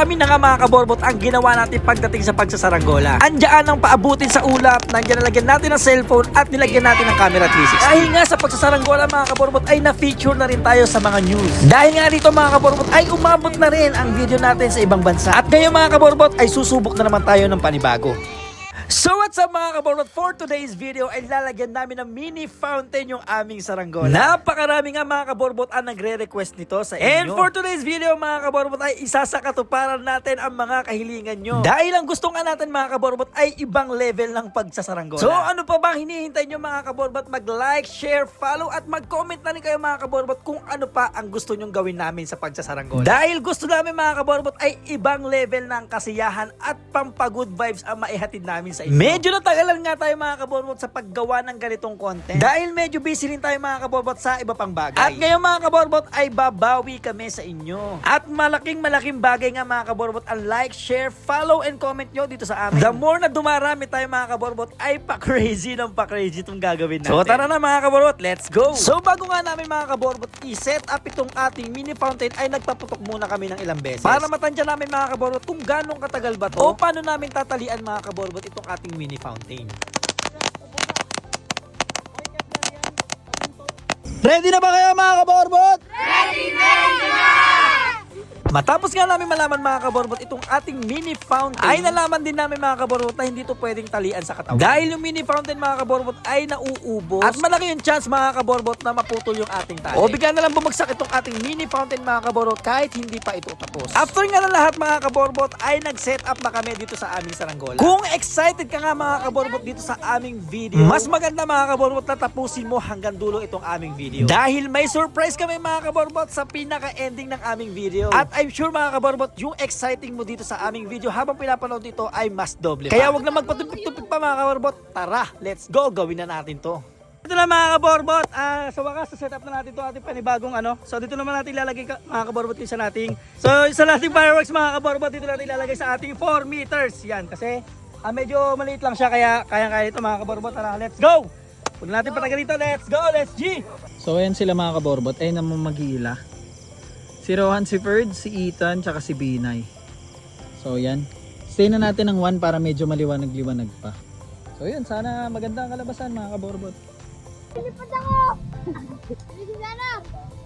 Marami na nga mga kaborbot ang ginawa natin pagdating sa pagsasaranggola. Andiyan ang paabutin sa ulap, nandiyan nalagyan natin ng cellphone at nilagyan natin ng camera 360. Dahil nga sa pagsasaranggola mga kaborbot ay na-feature na rin tayo sa mga news. Dahil nga dito mga kaborbot ay umabot na rin ang video natin sa ibang bansa. At ngayon mga kaborbot ay susubok na naman tayo ng panibago. So what's up mga kaborbot? For today's video ay lalagyan namin ng mini fountain yung aming saranggola. Napakarami nga mga kaborbot ang nagre-request nito sa inyo. And for today's video mga kaborbot ay isa sa katuparan natin ang mga kahilingan nyo. Dahil ang gusto nga natin mga kaborbot ay ibang level ng pagsasaranggola. So ano pa bang hinihintay nyo mga kaborbot? Mag-like, share, follow at mag-comment na rin kayo mga kaborbot kung ano pa ang gusto nyong gawin namin sa pagsasaranggola. Dahil gusto namin mga kaborbot ay ibang level ng kasiyahan at pampagood vibes ang maihatid namin sa inyo. Medyo natagalan nga tayo mga kaborbot sa paggawa ng ganitong content. Dahil medyo busy rin tayo mga kaborbot sa iba pang bagay. At ngayon mga kaborbot ay babawi kami sa inyo. At malaking malaking bagay nga mga kaborbot ang like, share, follow and comment nyo dito sa amin. The more na dumarami tayo mga kaborbot ay pa-crazy ng pa-crazy itong gagawin natin. So tara na mga kaborbot, let's go! So bago nga namin mga kaborbot i-set up itong ating mini fountain ay nagpaputok muna kami ng ilang beses. Para matansya namin mga kaborbot kung ganong katagal ba to o paano namin tatalian mga kaborbot itong ating mini fountain. Ready na ba kayo mga kaborbot? Matapos nga namin malaman mga kaborbot itong ating mini fountain, ay nalaman din namin mga kaborbot na hindi to pwedeng talian sa katawan. Dahil yung mini fountain mga kaborbot ay nauubos at malaki yung chance mga kaborbot na maputol yung ating tali. O bigla na lang bumagsak itong ating mini fountain mga kaborbot kahit hindi pa ito tapos. After nga na lahat mga kaborbot ay nag-set up na kami dito sa aming saranggola. Kung excited ka nga mga kaborbot dito sa aming video, mas maganda mga kaborbot na tapusin mo hanggang dulo itong aming video. Dahil may surprise kami mga kaborbot sa pinaka-ending ng aming video. At I'm sure mga kaborbot, yung exciting mo dito sa aming video habang pinapanood ito ay mas doble pa. Kaya wag na magpatupik-tupik pa mga kaborbot. Tara, let's go, gawin na natin to. Ito na mga kaborbot, ah, sa wakas, set up na natin ito ating panibagong ano. So dito naman natin ilalagay ka, mga kaborbot yung isa nating. So isa nating fireworks mga kaborbot, dito natin ilalagay sa ating 4 meters. Yan, kasi ah, medyo maliit lang siya, kaya kaya-kaya ito mga kaborbot. Tara, let's go! Huwag natin patagal dito, let's go, let's G! So ayan sila mga kaborbot, ay naman mag-iila. Si Rohan, si Ferd, si Ethan, tsaka si Binay. So yan. Stay na natin ng 1 para medyo maliwanag-liwanag pa. So yun, sana maganda ang kalabasan mga kaborbot. Lipad ako! Sige sana!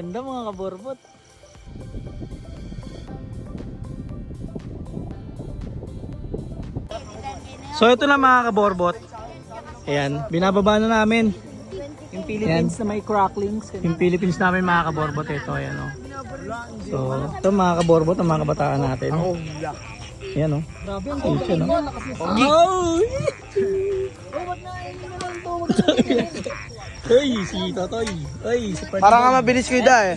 Ganda mga kaborbot. So ito na mga kaborbot. Ayan, binababa na namin. Yung Philippines na may cracklings. Yung Philippines namin mga kaborbot ito. Ayan o. So, ito mga kaborbot ang mga kabataan natin. Ayan o. Grabe ang tension o. Oh! Ay, si Totoy. Ay, si Parang Parang nga mabilis ko da eh.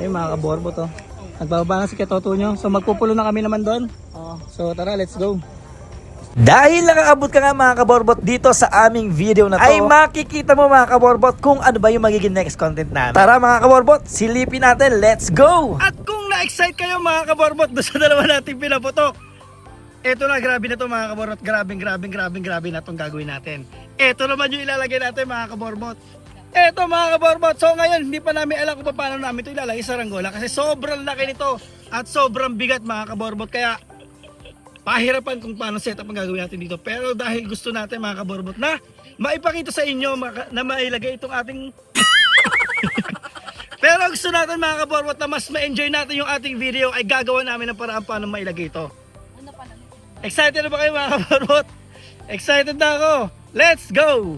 Ay, mga kaborbot to. Nagbababa na si Katoto nyo. So, magpupulo na kami naman doon. So, tara, let's go. Dahil nakakabot ka nga mga kaborbot dito sa aming video na to, ay makikita mo mga kaborbot kung ano ba yung magiging next content namin. Tara mga kaborbot, silipin natin, let's go! At kung na-excite kayo mga kaborbot doon sa dalawa nating pinaputok, eto na, grabe na to mga kaborbot, grabing, grabing, grabing, grabe na tong gagawin natin. Eto naman yung ilalagay natin mga kaborbot. Eto mga kaborbot, so ngayon hindi pa namin alam kung paano namin ito ilalagay sa ranggola kasi sobrang laki nito at sobrang bigat mga kaborbot kaya pahirapan kung paano setup ang gagawin natin dito. Pero dahil gusto natin mga kaborbot na maipakita sa inyo na mailagay itong ating... Pero gusto natin mga kaborbot na mas ma-enjoy natin yung ating video ay gagawa namin ng paraan paano mailagay ito. Excited na ba kayo mga kaborbot? Excited na ako! Let's go!